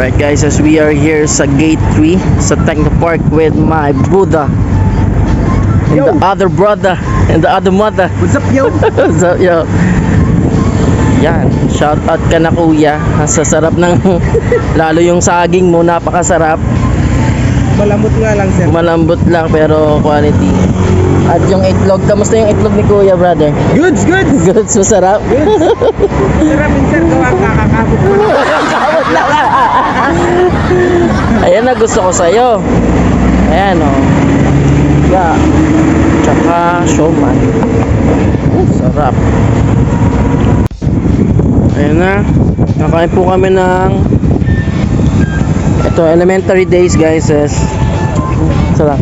Right guys, as we are here sa Gate 3 sa Techno Park with my Buddha and the Yo. other brother and the other mother. What's up, yo? so, yo. Yan, shout out ka na kuya. Ang sasarap ng lalo yung saging mo, napakasarap. Malamot nga lang, sir. Malambot lang pero quality. At yung itlog, kamusta yung itlog ni kuya, brother? Goods, goods! Good, masarap. Sarapin, sir. Gawa kakakabot ko na. Ayan na gusto ko sa'yo. Ayan. Oh. Yeah. Tsaka showman. Uh, sarap. Ayan na. Nakain po kami ng ito elementary days guys is sarap.